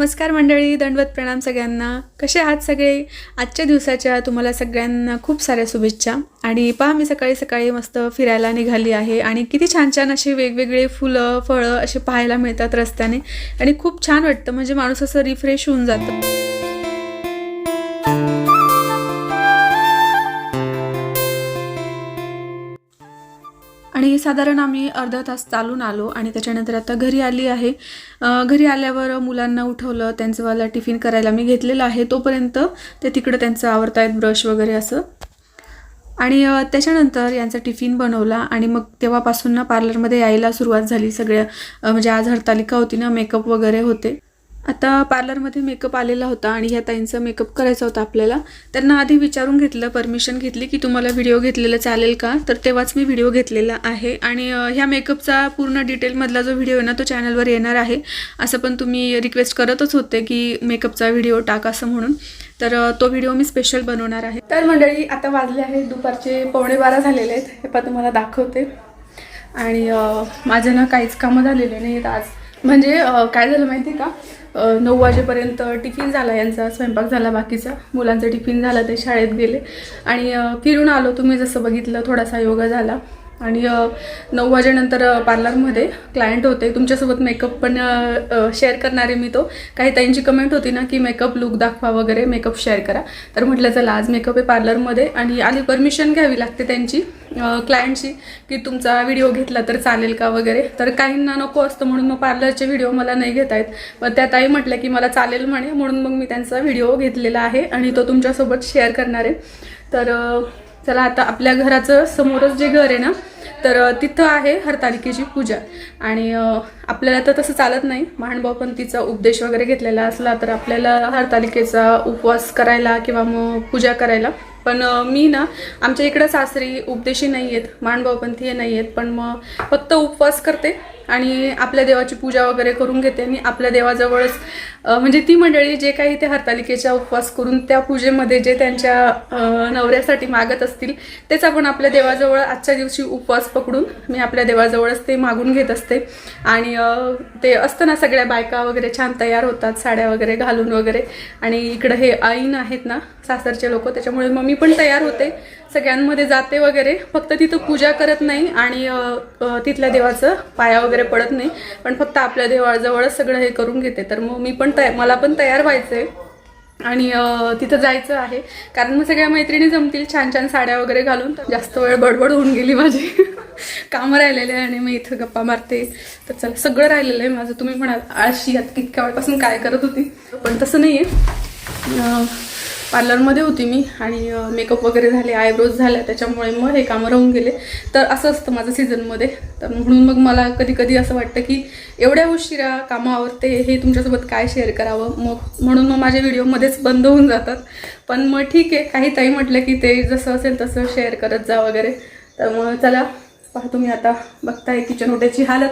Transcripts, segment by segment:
नमस्कार मंडळी दंडवत प्रणाम सगळ्यांना. कसे आहात सगळे? आजच्या दिवसाच्या तुम्हाला सगळ्यांना खूप साऱ्या शुभेच्छा. आणि पहा मी सकाळी सकाळी मस्त फिरायला निघाली आहे आणि किती छान छान असे वेगवेगळे फुलं फळं असे पाहायला मिळतात रस्त्याने. आणि खूप छान वाटतं म्हणजे माणूस असं रिफ्रेश होऊन जातं. आणि साधारण आम्ही अर्धा तास चालून आलो आणि त्याच्यानंतर आता घरी आली आहे. घरी आल्यावर मुलांना उठवलं त्यांचंवाला टिफिन करायला मी घेतलेलं आहे. तोपर्यंत ते तिकडं त्यांचं आवडतायत ब्रश वगैरे असं. आणि त्याच्यानंतर यांचा टिफिन बनवला आणि मग तेव्हापासून ना पार्लरमध्ये यायला सुरुवात झाली. सगळ्या म्हणजे आज हरतालिका होती ना मेकअप वगैरे होते. आता पार्लरमध्ये मेकअप आलेला होता आणि ह्या ताईंचा मेकअप करायचा होता आपल्याला. त्यांना आधी विचारून घेतलं परमिशन घेतली की तुम्हाला व्हिडिओ घेतलेला चालेल का? तर तेव्हाच मी व्हिडिओ घेतलेला आहे. आणि ह्या मेकअपचा पूर्ण डिटेलमधला जो व्हिडिओ आहे ना तो चॅनलवर येणार आहे. असं पण तुम्ही रिक्वेस्ट करतच होते की मेकअपचा व्हिडिओ टाक असं म्हणून. तर तो व्हिडिओ मी स्पेशल बनवणार आहे. तर मंडळी आता वाजले आहेत दुपारचे पावणे बारा झालेले आहेत. हे पण तुम्हाला दाखवते. आणि माझं ना काहीच कामं झालेले नाहीत आज. म्हणजे काय झालं माहिती आहे का नऊ वाजेपर्यंत टिफिन झाला यांचा स्वयंपाक झाला बाकीचा. मुलांचा टिफिन झाला ते शाळेत गेले. आणि फिरून आलो. तुम्ही जसं बघितलं थोडासा योगा झाला. आणि नऊ वाजेनंतर पार्लरमध्ये क्लायंट होते. तुमच्यासोबत मेकअप पण शेअर करणारे मी तो. काही ताईंची कमेंट होती ना की मेकअप लुक दाखवा वगैरे मेकअप शेअर करा. तर म्हटलं चला आज मेकअप आहे पार्लरमध्ये. आणि आधी परमिशन घ्यावी लागते त्यांची. क्लायंटची की तुमचा व्हिडिओ घेतला तर चालेल का वगैरे. तर काहींना नको असतं म्हणून मग पार्लरचे व्हिडिओ मला नाही घेता येत. मग त्या ताई म्हटलं की मला चालेल म्हणे म्हणून मग मी त्यांचा व्हिडिओ घेतलेला आहे आणि तो तुमच्यासोबत शेअर करणार आहे. तर चला आता आपल्या घराचं समोरच जे घर आहे ना तर तिथं आहे हरतालिकेची पूजा. आणि आपल्याला तर तसं चालत नाही. महानभाव पण तिचा उपदेश वगैरे घेतलेला असला तर आपल्याला हरतालिकेचा उपवास करायला किंवा मग पूजा करायला पण मी ना आमच्या इकडं सासरी उपदेशी नाही आहेत माणभावपंथी नाही आहेत पण मग फक्त उपवास करते आणि आपल्या देवाची पूजा वगैरे करून घेते आणि आपल्या देवाजवळच म्हणजे ती मंडळी जे काही ते हरतालिकेचा उपवास करून त्या पूजेमध्ये जे त्यांच्या नवऱ्यासाठी मागत असतील तेच आपण आपल्या देवाजवळ आजच्या दिवशी उपवास पकडून मी आपल्या देवाजवळच ते मागून घेत असते. आणि ते असतं ना सगळ्या बायका वगैरे छान तयार होतात साड्या वगैरे घालून वगैरे. आणि इकडं हे आईन आहेत ना सासरचे लोक त्याच्यामुळे मग मी पण तयार होते. सगळ्यांमध्ये जाते वगैरे फक्त तिथं पूजा करत नाही आणि तिथल्या देवाचं पाया वगैरे पडत नाही. पण फक्त आपल्या देवाजवळच सगळं हे करून घेते. तर मग मी पण तया मला पण तयार व्हायचं आहे आणि तिथं जायचं आहे. कारण मग सगळ्या मैत्रिणी जमतील छान छान साड्या वगैरे घालून. तर जास्त वेळ बडबड होऊन गेली माझी. कामं राहिलेले आहे आणि मी इथं गप्पा मारते. तर चला सगळं राहिलेलं आहे माझं. तुम्ही म्हणाल आळशी आता इतक्या वेळपासून काय करत होती? पण तसं नाही आहे पार्लरमध्ये होती मी आणि मेकअप वगैरे झाले आयब्रोज झाल्या त्याच्यामुळे मग हे कामं राहून गेले. तर असं असतं माझं सीझनमध्ये तर म्हणून मग मला कधी कधी असं वाटतं की एवढ्या उशिरा कामावरते हे तुमच्यासोबत काय शेअर करावं? मग म्हणून मग माझे व्हिडिओमध्येच बंद होऊन जातात. पण मग ठीक आहे काही ताई म्हटलं की ते जसं असेल तसं शेअर करत जा वगैरे. तर मग चला पहा तुम्ही आता बघताय किचन ओट्याची हालत.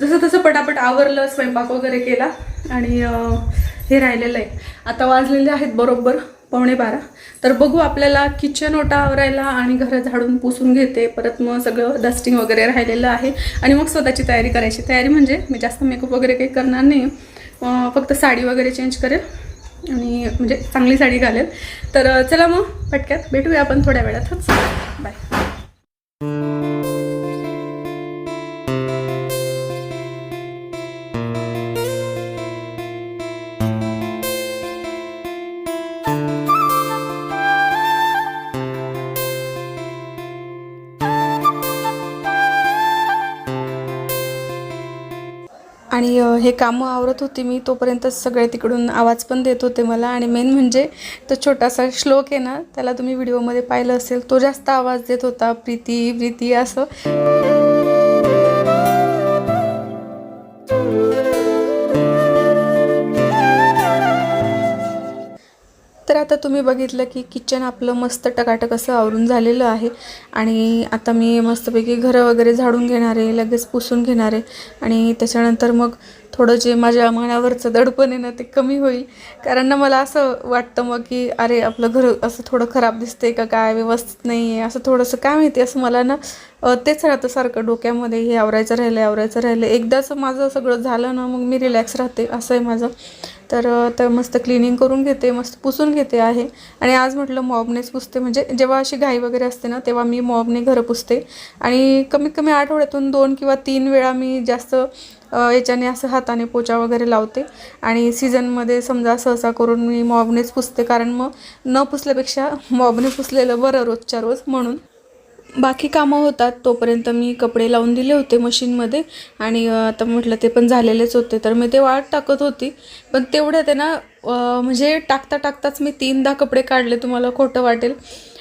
जसं तसं पटापट आवरलं स्वयंपाक वगैरे केला आणि हे राहिलेलं आहे. आता वाजलेले आहेत बरोबर पावणे बारा. तर बघू आपल्याला किचन ओटा आवरायला आणि घरं झाडून पुसून घेते. परत मग सगळं डस्टिंग वगैरे राहिलेलं आहे. आणि मग स्वतःची तयारी करायची. तयारी म्हणजे मी जास्त मेकअप वगैरे काही करणार नाही. फक्त साडी वगैरे चेंज करेल. आणि म्हणजे चांगली साडी घालेल. तर चला मग पटक्यात भेटूया आपण थोड्या वेळातच. बाय आणि हे कामं आवरत होती मी तोपर्यंत सगळे तिकडून आवाज पण देत होते मला. आणि मेन म्हणजे तो छोटासा श्लोक आहे ना त्याला तुम्ही व्हिडिओमध्ये पाहिलं असेल तो जास्त आवाज देत होता प्रीती प्रीती असं. आता तुम्ही बघितलं की किचन आपलं मस्त टकाटक असं आवरून झालेलं आहे. आणि आता मी मस्तपैकी घरं वगैरे झाडून घेणार आहे लगेच पुसून घेणार आहे. आणि त्याच्यानंतर मग थोडं जे माझ्या मनावरचं दडपण आहे ना ते कमी होईल. कारण ना मला असं वाटतं मग की अरे आपलं घर असं थोडं खराब दिसतंय का काय? व्यवस्थित नाही आहे असं थोडंसं काय माहिती? असं मला ना तेच राहतं सारखं डोक्यामध्ये. हे आवरायचं राहिलं आवरायचं राहिलं एकदाच माझं सगळं झालं ना मग मी रिलॅक्स राहते. असं आहे माझं. तर तर मस्त क्लिनिंग करून घेते मस्त पुसून घेते आहे. आणि आज म्हटलं मॉबनेच पुसते. म्हणजे जेव्हा अशी घाई वगैरे असते ना तेव्हा मी मॉबने घरं पुसते. आणि कमीत कमी आठवड्यातून दोन किंवा तीन वेळा मी जास्त याच्याने असं हाताने पोचा वगैरे लावते. आणि सीझनमध्ये समजा सहसा करून मी मॉबनेच पुसते. कारण मग न पुसल्यापेक्षा मॉबने पुसलेलं बरं रोजच्या रोज म्हणून. बाकी कामं होतात. तोपर्यंत मी कपडे लावून दिले होते मशीनमध्ये. आणि आता म्हटलं ते पण झालेलेच होते. तर मी ते वाट टाकत होती. पण तेवढ्यात आहे ना म्हणजे टाकता टाकताच मी तीनदा कपडे काढले. तुम्हाला खोटं वाटेल.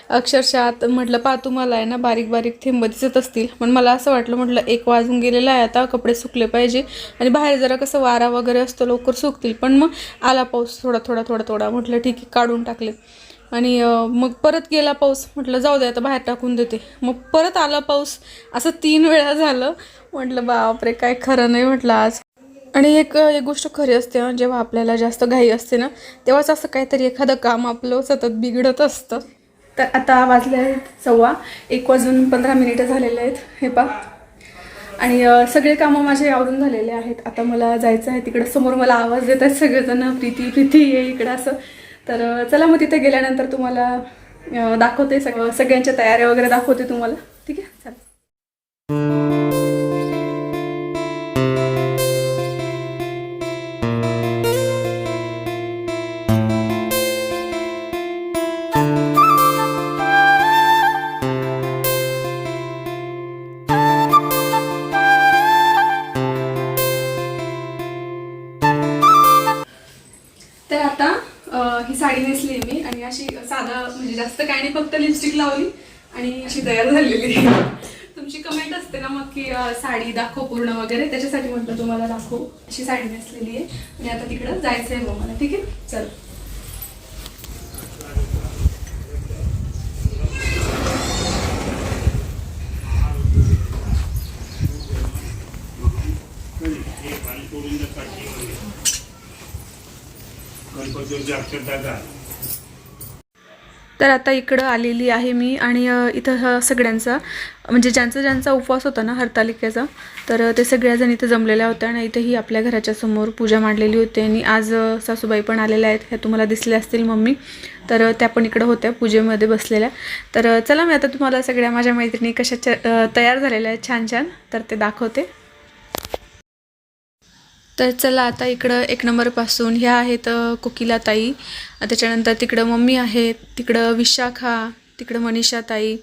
अक्षरशः म्हटलं पा तुम्हाला आहे ना बारीक बारीक थेंब दिसत असतील. पण मला असं वाटलं म्हटलं एक वाजून गेलेला आहे आता कपडे सुकले पाहिजे. आणि बाहेर जरा कसं वारा वगैरे असतो लवकर सुकतील. पण मग आला पाऊस थोडा थोडा थोडा थोडा. म्हटलं ठीक आहे काढून टाकले. आणि मग परत गेला पाऊस. म्हटलं जाऊ दे आता बाहेर टाकून देते. मग परत आला पाऊस. असं तीन वेळा झालं. म्हटलं बापरे काय खरं नाही म्हटलं आज. आणि एक एक गोष्ट खरी असते जेव्हा आपल्याला जास्त घाई असते ना तेव्हाच असं काहीतरी एखादं काम आपलं सतत बिघडत असतं. तर आता वाजले आहेत सव्वा. एक वाजून पंधरा मिनिटं झालेले आहेत. हे पा आणि सगळे कामं माझे आवरून झालेले आहेत. आता मला जायचं आहे. तिकडं समोर मला आवाज देत आहेत सगळेजण. प्रीती प्रीती ये इकडं असं. तर चला मग तिथे गेल्यानंतर तुम्हाला दाखवते सग सगळ्यांच्या तयाऱ्या वगैरे दाखवते तुम्हाला. ठीक आहे? चला जास्त फक्त लिपस्टिक लावली आणि अशी तयार झालेली. तुमची कमेंट असते ना मग की साडी दाखव पूर्ण वगैरे त्याच्यासाठी म्हटलं तुम्हाला दाखवू. अशी साडी नेसलेली आहे. आणि आता तिकडं जायचं आहे मग मला ठीक आहे? चल. गणपती अक्षरता तर आता इकडं आलेली आहे मी आणि इथं हा सगळ्यांचा. म्हणजे ज्यांचा ज्यांचा उपवास होता ना हरतालिकेचा तर ते सगळ्याजण इथं जमलेल्या होत्या आणि इथेही आपल्या घराच्या समोर पूजा मांडलेली होती आणि आज सासूबाई पण आलेल्या आहेत. ह्या तुम्हाला दिसल्या असतील मम्मी. तर त्या पण इकडं होत्या पूजेमध्ये बसलेल्या. तर चला मी आता तुम्हाला सगळ्या माझ्या मैत्रिणी कशा तयार झालेल्या आहेत छान छान तर ते दाखवते. तर चला आता इकडं एक नंबरपासून. ह्या आहेत कोकिला ताई त्याच्यानंतर तिकडं मम्मी आहेत तिकडं विशाखा तिकडं मनीषा ताई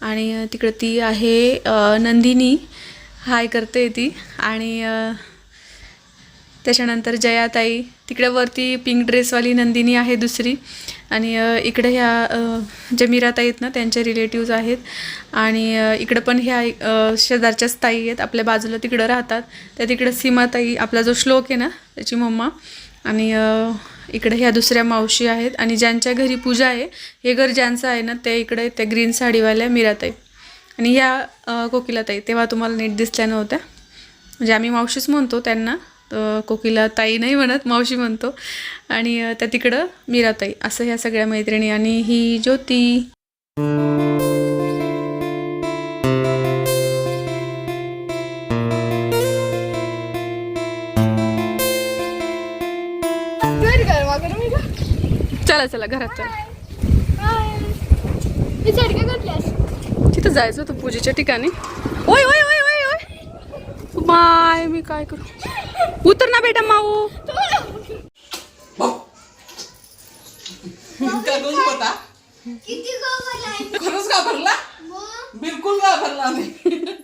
आणि तिकडं ती आहे नंदिनी. हाय करते ती. आणि त्याच्यानंतर जयाताई तिकडे वरती पिंक ड्रेसवाली नंदिनी आहे दुसरी. आणि इकडे ह्या अ, ज्या आहेत ना त्यांचे रिलेटिव्ज आहेत. आणि इकडं पण ह्या शेजारच्याच ताई आहेत आपल्या बाजूला तिकडं राहतात. त्या तिकडं सीमाताई आपला जो श्लोक आहे ना त्याची मम्मा. आणि इकडे ह्या दुसऱ्या मावशी आहेत. आणि ज्यांच्या घरी पूजा आहे हे घर ज्यांचं आहे ना ते इकडे त्या ग्रीन साडीवाल्या मीराताई. आणि ह्या कोकिलाताई तेव्हा तुम्हाला नीट दिसल्या नव्हत्या. म्हणजे आम्ही मावशीच म्हणतो त्यांना. कोकिला ताई नाही म्हणत मावशी म्हणतो. आणि त्या तिकडं मीराताई असं ह्या सगळ्या मैत्रिणी आणि ही ज्योती. चला चला घरात चला. तिथं जायचं होतं पूजेच्या ठिकाणी. ओय ओय ओय ओय ओय. माय मी काय करू? उतर ना बेटा माऊ. किती खरंच घाबरला? बिलकुल घाबरला नाही.